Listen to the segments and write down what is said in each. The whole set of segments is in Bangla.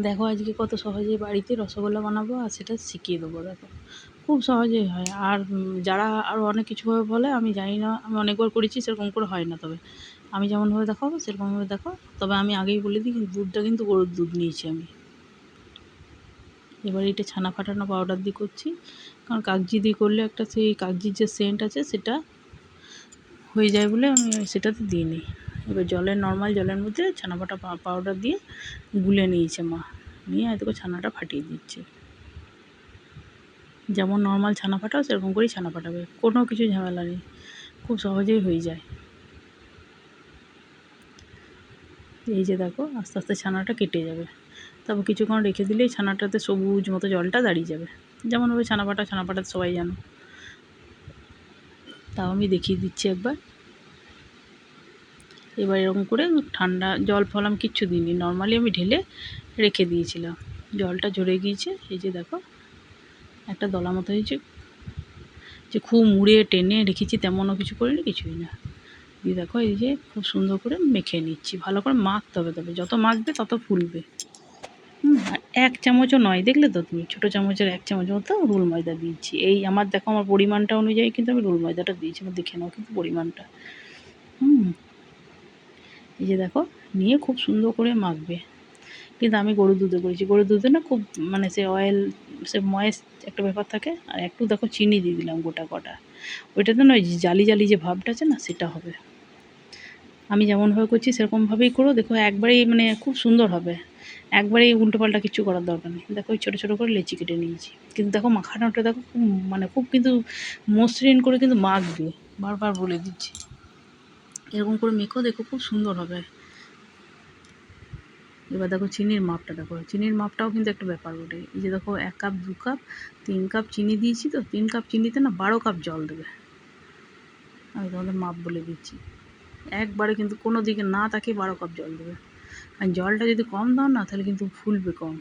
দেখো আজকে কত সহজেই বাড়িতে রসগোল্লা বানাবো আর সেটা শিখিয়ে দেবো, দেখো। খুব সহজেই হয়। আর যারা আরও অনেক কিছুভাবে বলে, আমি জানি না, আমি অনেকবার করেছি, সেরকম করে হয় না তবে। আমি যেমনভাবে দেখাবো, সেরকমভাবে দেখো। তবে আমি আগেই বলে দিই দুধটা কিন্তু গরুর দুধ নিয়েছি আমি। এবার এটা ছানা ফাটানো পাউডার দিয়ে করছি। কারণ কাগজি দিয়ে করলে একটা সেই কাগজির যে সেন্ট আছে, সেটা হয়ে যায় বলে আমি সেটাতে দিই নিই এবার জলের নর্মাল জলের মধ্যে ছানা ফাটা পাউডার দিয়ে গুলে নিয়েছে মা। নিয়ে এতকে ছানাটা ফাটিয়ে দিচ্ছে। যেমন নর্মাল ছানা ফাটাও, সেরকম করেই ছানা ফাটাবে। কোনো কিছু ঝামেলা নেই। খুব সহজেই হয়ে যায়। এই যে দেখো, আস্তে আস্তে ছানাটা কেটে যাবে। তারপর কিছুক্ষণ রেখে দিলেই ছানাটাতে সবুজ মতো জলটা দাঁড়িয়ে যাবে। যেমনভাবে ছানা পাটা ছানা পাটা সবাই জানো। তাও আমি দেখিয়ে দিচ্ছি একবার। এবার এরকম করে ঠান্ডা জল ফলাম কিচ্ছু দিইনি। নর্মালি আমি ঢেলে রেখে দিয়েছিলাম। জলটা ঝরে গিয়েছে। এই যে দেখো, একটা দলা মতো হয়েছে। যে খুব মুড়ে টেনে রেখেছি, তেমনও কিছু করিনি, কিছুই না। দিয়ে দেখো, এই যে খুব সুন্দর করে মেখে নিচ্ছি। ভালো করে মাখতে হবে তবে। যত মাখবে তত ফুলবে। হুম এক চামচও নয়। দেখলে তো তুমি? ছোটো চামচের এক চামচ মতো রুল ময়দা দিয়েছি। এই আমার দেখো, আমার পরিমাণটা অনুযায়ী কিন্তু আমি রুল ময়দাটা দিয়েছি। আমার দেখে নাও কিন্তু পরিমাণটা। হুম এই যে দেখো, নিয়ে খুব সুন্দর করে মাখবে। কিন্তু আমি গরুর দুধে করেছি। গরুর দুধে না খুব মানে সে অয়েল সে ময়েস একটা ব্যাপার থাকে। আর একটু দেখো চিনি দিয়ে দিলাম গোটা কটা। ওইটাতে নয় জালি জালি যে ভাবটা আছে না, সেটা হবে। আমি যেমনভাবে করছি, সেরকমভাবেই করো। দেখো একবারেই মানে খুব সুন্দর হবে। একবারেই উল্টো পাল্টা কিছু করার দরকার নেই। দেখো ওই ছোটো ছোটো করে লেচি কেটে নিয়েছি। কিন্তু দেখো মাখানোটা দেখো খুব মানে খুব কিন্তু মসৃণ করে কিন্তু মাখবে। বারবার বলে দিচ্ছি। এরকম করে মেখো দেখো, খুব সুন্দর হবে। এবার দেখো চিনির মাপটা, দেখো। চিনির মাপটাও কিন্তু একটা ব্যাপার বটে। এই যে দেখো, এক কাপ, দু কাপ, তিন কাপ চিনি দিয়েছি তো, তিন কাপ চিনিতে না বারো কাপ জল দেবে। আমি তোমাদের মাপ বলে দিচ্ছি। একবারে কিন্তু কোনো দিকে না তাকে বারো কাপ জল দেবে। আর জলটা যদি কম দাও না, তাহলে কিন্তু ফুলবে কম।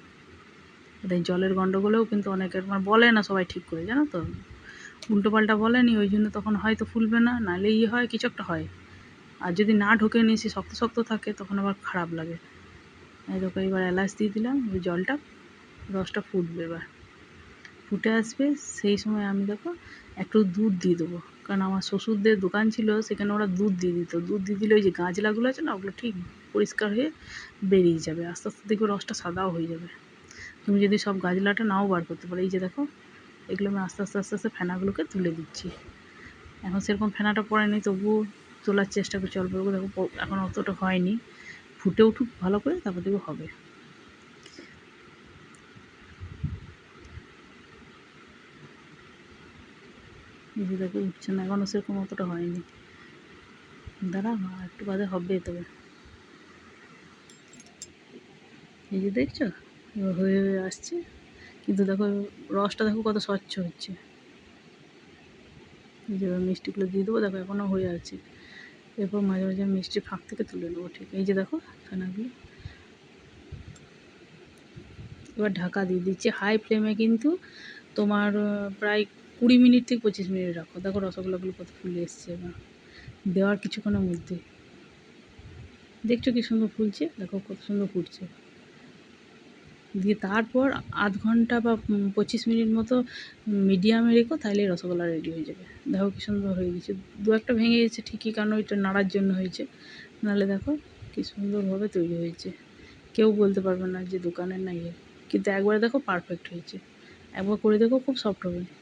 তাই জলের গন্ডগোলেও কিন্তু অনেকের মানে বলে না সবাই ঠিক করে, জানো তো? উল্টো পাল্টা বলেনি ওই জন্য তখন হয়তো ফুলবে না, নাহলে ইয়ে হয়, কিছু একটা হয়। আর যদি না ঢোকে নিয়েছি, শক্ত শক্ত থাকে, তখন আবার খারাপ লাগে। এই দেখো, এবার এলাচ দিয়ে দিলাম ওই জলটা, রসটা ফুটবে এবার। ফুটে আসবে, সেই সময় আমি দেখো, একটু দুধ দিয়ে দেবো। কারণ আমার শ্বশুরদের দোকান ছিল, সেখানে ওরা দুধ দিয়ে দিত। দুধ দিয়ে দিলে ওই যে গাছলাগুলো আছে না, ওগুলো ঠিক পরিষ্কার হয়ে বেরিয়ে যাবে। আস্তে আস্তে দেখবে রসটা সাদাও হয়ে যাবে। তুমি যদি সব গাছলাটা নাও বার করতে পারো। এই যে দেখো, এগুলো আমি আস্তে আস্তে আস্তে আস্তে ফেনাগুলোকে তুলে দিচ্ছি। এখন সেরকম ফেনাটা পড়েনি তবুও তোলার চেষ্টা করছি, অল্প অল্প দেখো এখন অতটা হয়নি। ফুটে উঠুক, ভালো করে, তারপর দেখব হবে। এই যে দেখো, উঠছে না এখনও সেরকম অতটা হয়নি। দাঁড়া একটু বাদে হবে তবে। এই যে দেখছ হয়ে হয়ে আসছে। কিন্তু দেখো, রসটা দেখো কত স্বচ্ছ হচ্ছে। যে মিষ্টিগুলো দিয়ে দেবো, দেখো এখনও হয়ে আছে। এরপর মাঝে মাঝে মিষ্টি ফাঁক থেকে তুলে নেব, ঠিক? এই যে দেখো ছানাগুলো এবার ঢাকা দিয়ে দিচ্ছি হাই ফ্লেমে কিন্তু তোমার প্রায় কুড়ি মিনিট থেকে পঁচিশ মিনিট রাখো। দেখো রসগোল্লাগুলো কত ফুলে এসছে এবার। দেওয়ার কিছুক্ষণের মধ্যে। দেখছ কি সুন্দর ফুলছে? দেখো কত সুন্দর ফুটছে। দিয়ে তারপর আধ ঘণ্টা বা পঁচিশ মিনিট মতো মিডিয়ামে রেখো তাহলে রসগোল্লা রেডি হয়ে যাবে। দেখো কী সুন্দর হয়ে গেছে। দু একটা ভেঙে গেছে, ঠিকই কারণ ওইটা নাড়ার জন্য হয়েছে। নাহলে দেখো কী সুন্দরভাবে তৈরি হয়েছে। কেউ বলতে পারবে না যে দোকানের না ইয়ে। কিন্তু একবার দেখো পারফেক্ট হয়েছে। একবার করে দেখো খুব সফট হবে।